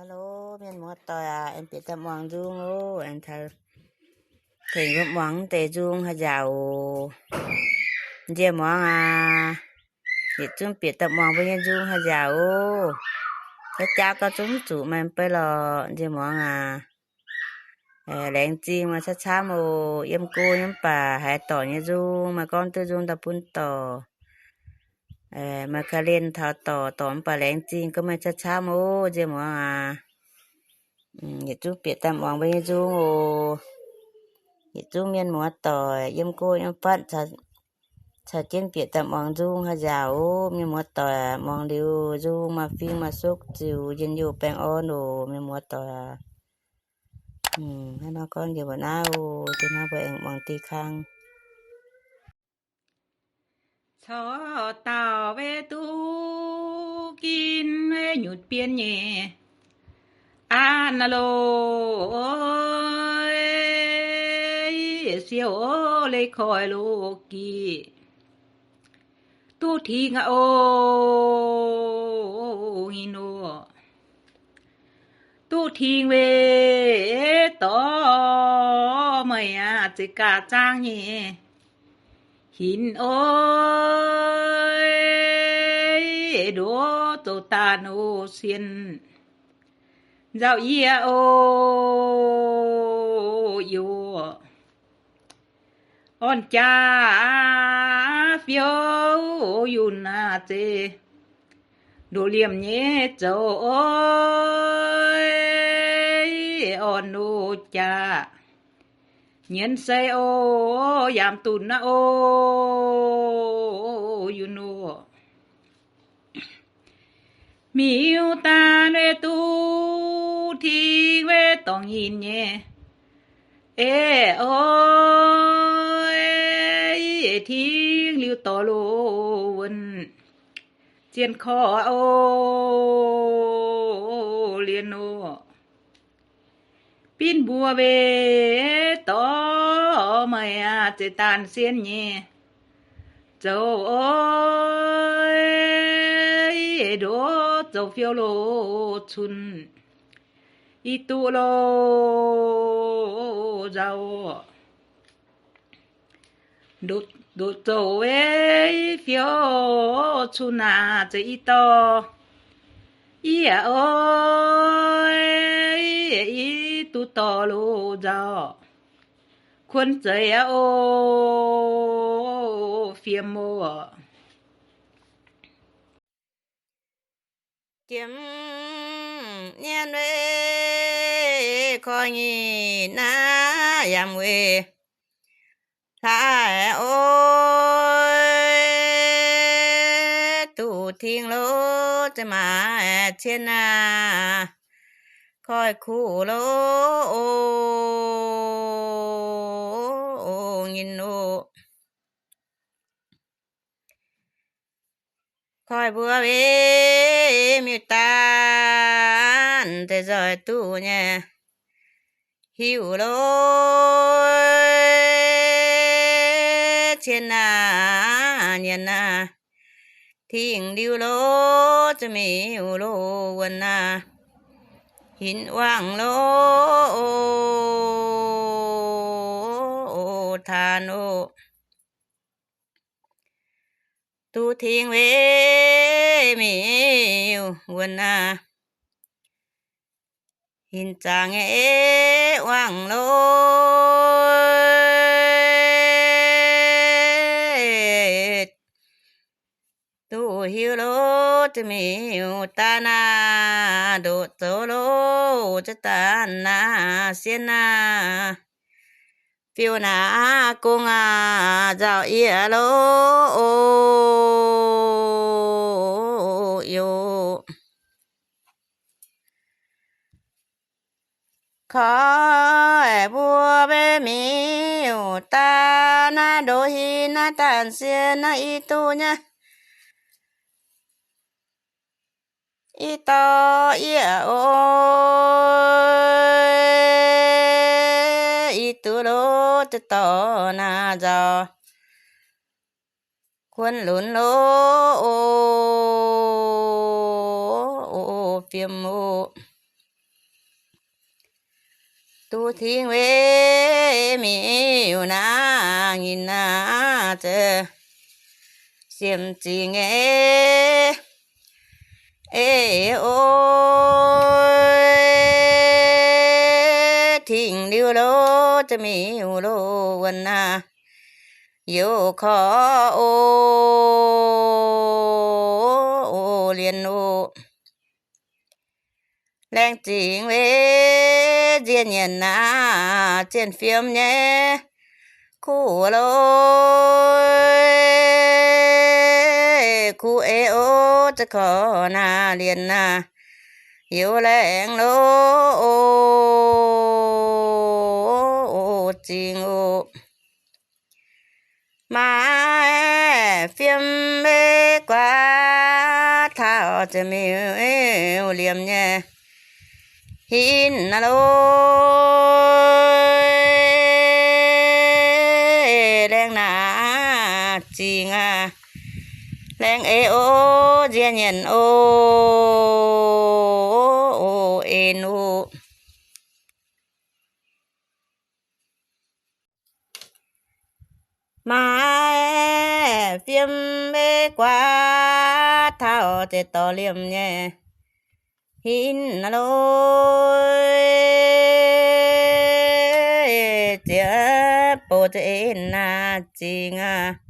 Alo, miền một tòa à, em biết tầm hoàng dung ô, em thờ thỉnh gấp món tề dung hà giàu dìa món à, biết chung biết tầm hoàng với nhân dung hà giàu ô, cái cháu có chúng chủ mà em bây lò dìa món à, Ờ, lén chi mà sát sát mô em cô em bà hai tỏ như dung mà con tư dung tập bún tỏ เออมาคาเล่นทอต่อต่อมปลาแหลงจริงก็มาช้าช้าโมเจมว่าอืมอย่าจู้เปียตามวางไปอย่าจู้โออย่าจู้เมียนหมวต่อยิ้มโก้ยิ้มฟัดชาชาเจนเปียตามวางจู้ฮะยาโอเมียนหมวต่อมองดิวจู้มาฟิงมาซุกจิวยินอยู่แปลงอ้อนโอเมียนหมวต่ออืมให้น้องก้อนเดี๋ยวหน้าโอจะหน้าไปเองวางตีค้าง ยุดเปลี่ยนแย่อานนาโลเสียวเลยคอยโลกีตูที หินโอยดโตตาโนเซียนเจ้าเยียโอโยอ่อนจาฟิโออยู่นาเจดูเลียมเยเจ้าโอยออนโนจา nhân say ô yam tun na ô you know miu ta nê tu thi ve tong yin nhé ê ơi thiên liu to lô vân chiên kho ô liên ô pin bùa về to, mày à chỉ tàn xiên nhỉ. Châu ơi đồ châu phiêu lô chun. Y tu lô giàu đốt đốt châu ấy, phiêu chun à chỉ to. Y à ơi to lô giàu quân chơi ô phía mùa kiếm nhiên về coi nhìn na yam về Thái ơi tụ thiên lô cho mà trên à คอยคู่โลงินโอคอยบัวเวมิตานแต่จอยตู้เนี่ยหิวโลเชนาเนี่ยนาทิ้งดิวโลจะมีโลวันนา หินว่างโลทานโอตูทิ้งเวมิววนนาหินจางเอว่างโลตูฮิโล ตมิวตานาดุโตโลจตานาเสนาฟิวนากุงาเจ้าเอียโลโยขอบัวเบมิวตานาโดหินาตันเสียนาอิตุเนี่ย อีตอเอโออีตุโรจะต่อนาจอควรหลุนโลโอโอเปียมโอตูทิ้งเวมีอยู่นางินนาเจอเสียมจริงเอ เอโอทิ้งดิวโลจะมีอุโลวันนาโยขอโอโอเรียนโอแรงจริงเวเจียนเย็นนาเจียนเฟียมเน่คู่โล คูเอโอจะขอนาเรียนนาอยู่แรงโลโอจริงโอมาเฟียมเบกว่าเท้าจะมีเหลี่ยมเนี่ย hin na lôi แรงเอโอเจียนเยนโอโอเอนูมาเอฟิยมเบกว่าเท่าจะต่อเลียมเนี่ยหินนรกเจ็บปวดเอ็นนาจริงอะ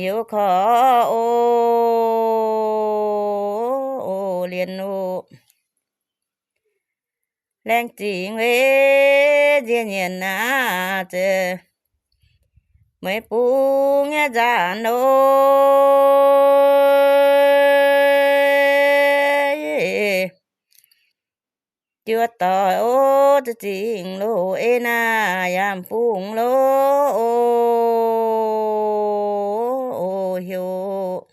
หิวขอโอโอเรียนโอแรงจริงเว้ยเจียนเย็นนาเจอไม่ปูงจานโอจัวต่อโอจะจริงโลเอหน้ายามปุงโลโอ hiểu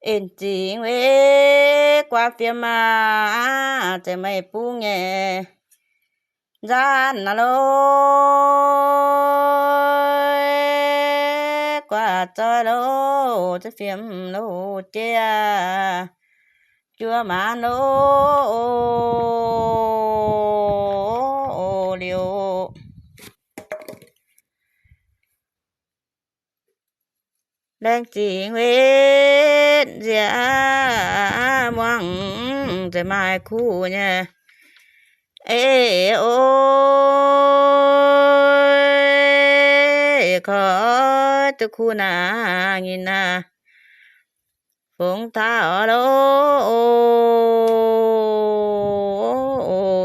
in chỉ về qua phía mà thế mày bu nghe ra nà lô, qua cho lô thế phía lô tia chưa mà lô แดงจีงเวนเสียมวังจะมาคู่เนี่ยเอโอขอตะคู่นางินนาฝงตาโล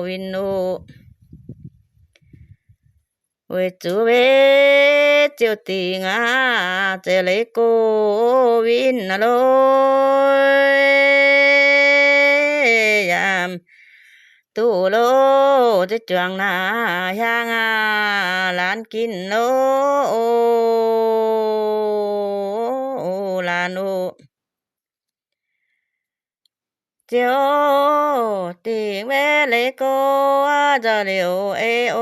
วินโนเวจูเว เจียติงาเจเลโกวินนโลยามตูโลจะจวงนายางาลานกินโนลานโอเจ้าติเมเลโกอจะเลียวเอโอ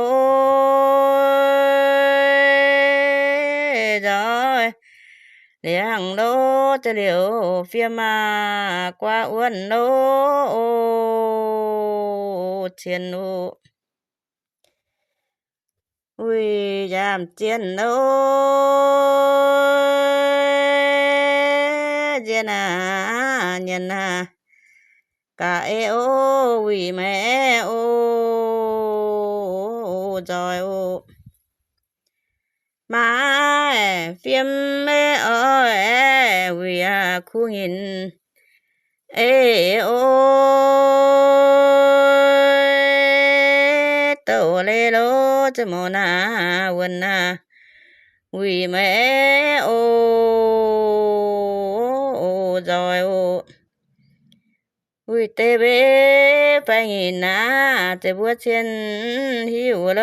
liang lô cho liều phía mà qua uốn lô. Chiến lô ui giảm chiến lô chiến à nhân à. Cả ê ô ui mẹ ô. Rồi ô. Mà เฟีมแม่อ้อแอวิอาคู่หิน เอโอเตเลโลจะโมนาวันนาวิแม่โอโอจอยโอวิเตเบไปหนาจะบวชเช่นหิวโล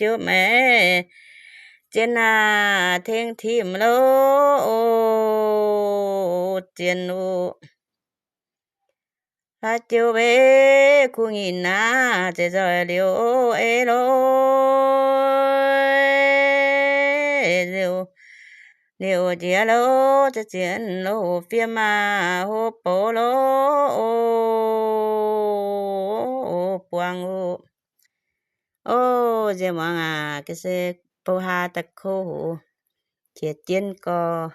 chú mẹ. Trên à thiên thìm lô trên ô ha chú bé khu nhìn na tê rồi liều ê lô. Liều liều chia lô cho chiến lô phía mà hô bố lô. Ô ô ô. ô giờ mà à cái xe bô ha tạc khô hủ thiệt tiên co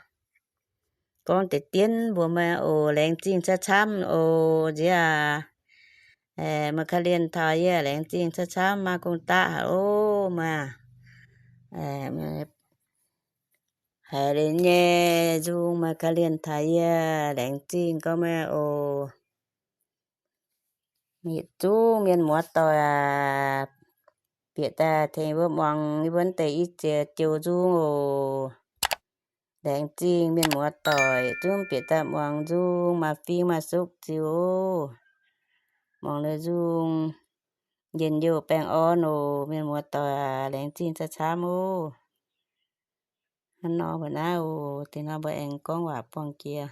con tiệt tiên bùa mẹ ô lén chinh cha chăm ô giờ à ê mà khá liên thòi ye lén chinh cha chăm mà con ta ô mà ê mà hãy đến nhé dù mà khá liên thòi ye lén chinh có mẹ ô มีจู้เมียนหมวดต่อ mong đi vấn đề ít chiều chiều du ô đánh chinh miền mua tỏi chú biết ta mong du mà phi mà xúc chiều ô mong เลย du เย็นอยู่แปลงอ้อโอเมียนมัวตอแรงจีนช้าๆโม hắn no bữa nào thì nó bởi anh con quả phong kia